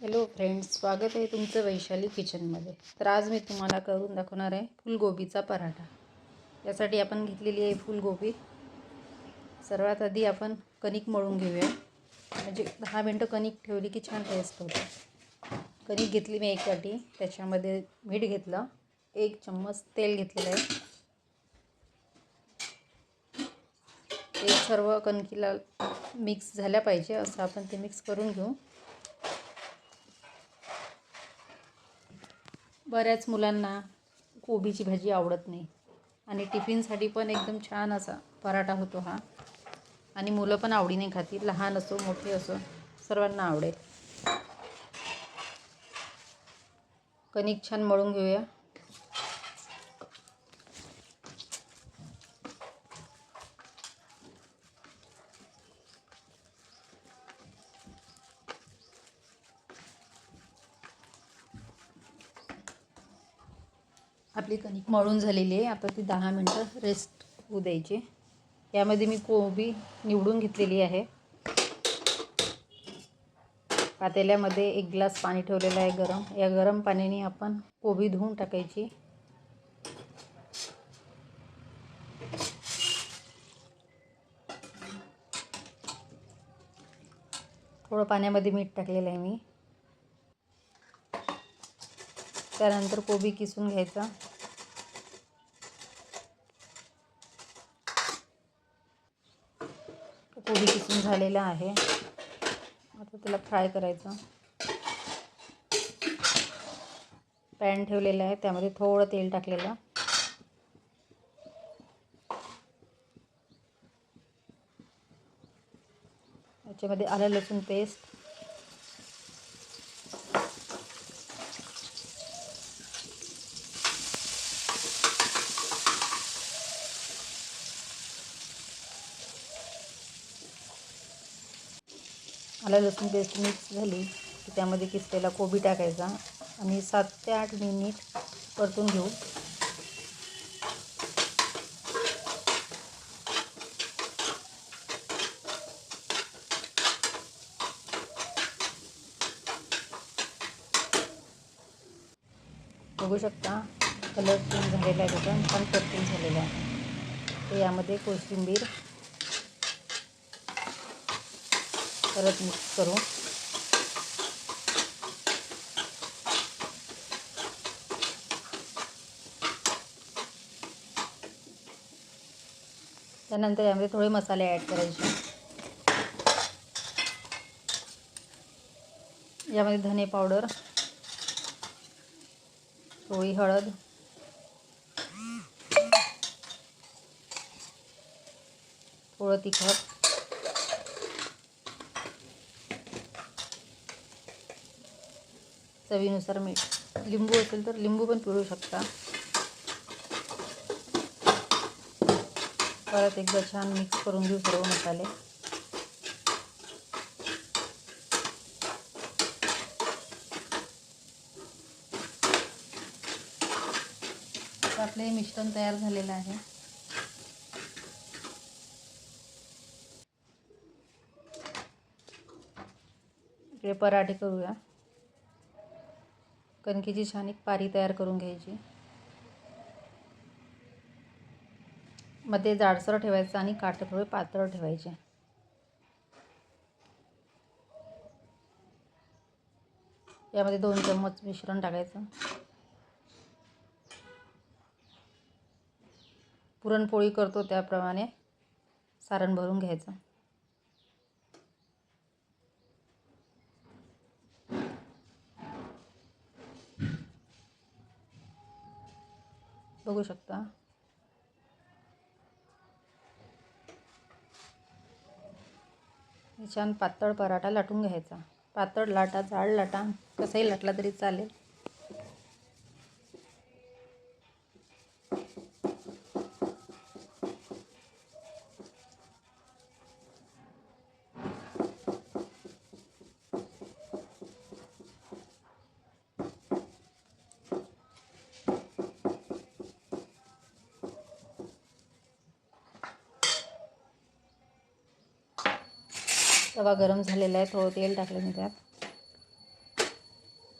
Hello friends स्वागत आहे तुमचं वैशाली किचनमध्ये. तर आज मी तुम्हाला करून दाखवणार आहे फुलगोबीचा पराठा. यासाठी आपण घेतलेली आहे फुलगोबी. सर्वात आधी आपण कणिक मळून घेऊया. म्हणजे दहा मिनटं कणिक ठेवली की छान टेस्ट होते. कणिक घेतली मी एक वाटी त्याच्यामध्ये मीठ घेतलं. एक चम्मच तेल घेतलेलं आहे. ते सर्व कणकीला मिक्स झाल्या पाहिजे असं आपण ते मिक्स करून घेऊ. बऱ्याच मुलांना कोबीची भाजी आवडत नाही. आणि टिफिनसाठी पण एकदम छान असा पराठा होतो हा. आणि मुलं पण आवडीने खातील. लहान असो मोठे असो सर्वांना आवडेल. कणिक छान मळून घेऊया. आपली कणिक मळून झालेली आहे. आता ती दहा मिनटं रेस्ट होऊ द्यायची. यामध्ये मी कोबी निवडून घेतलेली आहे. पातेल्यामध्ये एक ग्लास पाणी ठेवलेलं आहे गरम. या गरम पाण्याने आपण कोबी धुवून टाकायची. थोडं पाण्यामध्ये मीठ टाकलेलं आहे मी. त्यानंतर कोबी किसून घ्यायचा. पोळी किसून झालेला आहे. आता त्याला फ्राय करायचं. पॅन ठेवलेला आहे त्यामध्ये थोडं तेल टाकलेलं. याच्यामध्ये आलं लसूण पेस्ट. आला लसूण पेस्ट मिक्स झाली की त्यामध्ये किसलेला कोबी टाकायचा. आणि सात ते आठ मिनिट परतून घेऊ. बघू शकता कलर चेंज झालेला आहे त्याचा पण परतून झालेला आहे. तर यामध्ये कोशिंबीर परत मिक्स करू. त्यानंतर यामध्ये थोडे मसाले ॲड करायचे. यामध्ये धने पावडर थोडी हळद थोडं तिखट चवीनुसार मीठ. लिंबू असेल तर लिंबू पण पिळू शकता. परत एकदा छान मिक्स करून घेऊ सर्व मसाले. आपले मिश्रण तयार झालेलं आहे. इकडे पराठे करूया. कणकेची छान एक पारी तयार करून घ्यायची. मध्ये जाडसर ठेवायचं आणि काटे थोडे पातळ ठेवायचे. यामध्ये दोन चम्मच मिश्रण टाकायचं. पुरणपोळी करतो त्याप्रमाणे सारण भरून घ्यायचं. बघू शकता. छान पातळ पराठा लाटून घ्यायचा. पातळ लाटा जाड लाटा कसाही लाटला तरी चालेल. तवा गरम झालेला आहे. थोडं तेल टाकलं मी त्यात.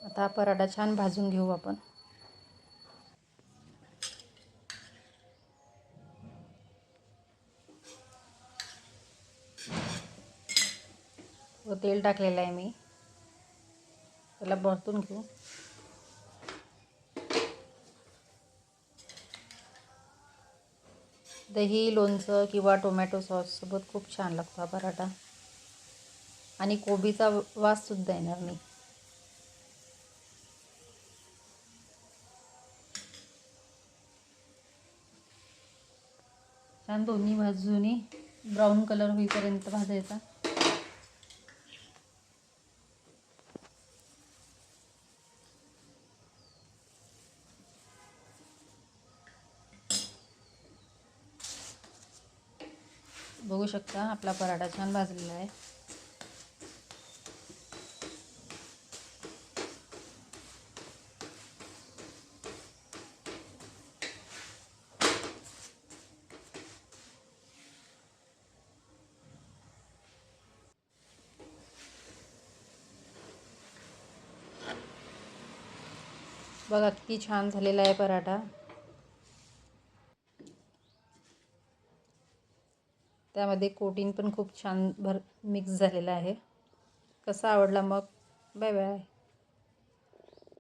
आता हा पराठा छान भाजून घेऊ आपण. व तेल टाकलेलं आहे मी. त्याला परतून घेऊ. दही लोणचं किंवा टोमॅटो सॉससोबत खूप छान लागतो हा पराठा. आणि कोबीचा वाससुद्धा येणार नाही. छान दोन्ही बाजूनी ब्राऊन कलर होईपर्यंत भाजायचा. बघू शकता आपला पराठा छान भाजलेला आहे. बघा किती छान झालेला आहे पराठा. त्यामध्ये कोटीन पण खूप छान भर मिक्स झालेला आहे. कसा आवडला मग? Bye bye.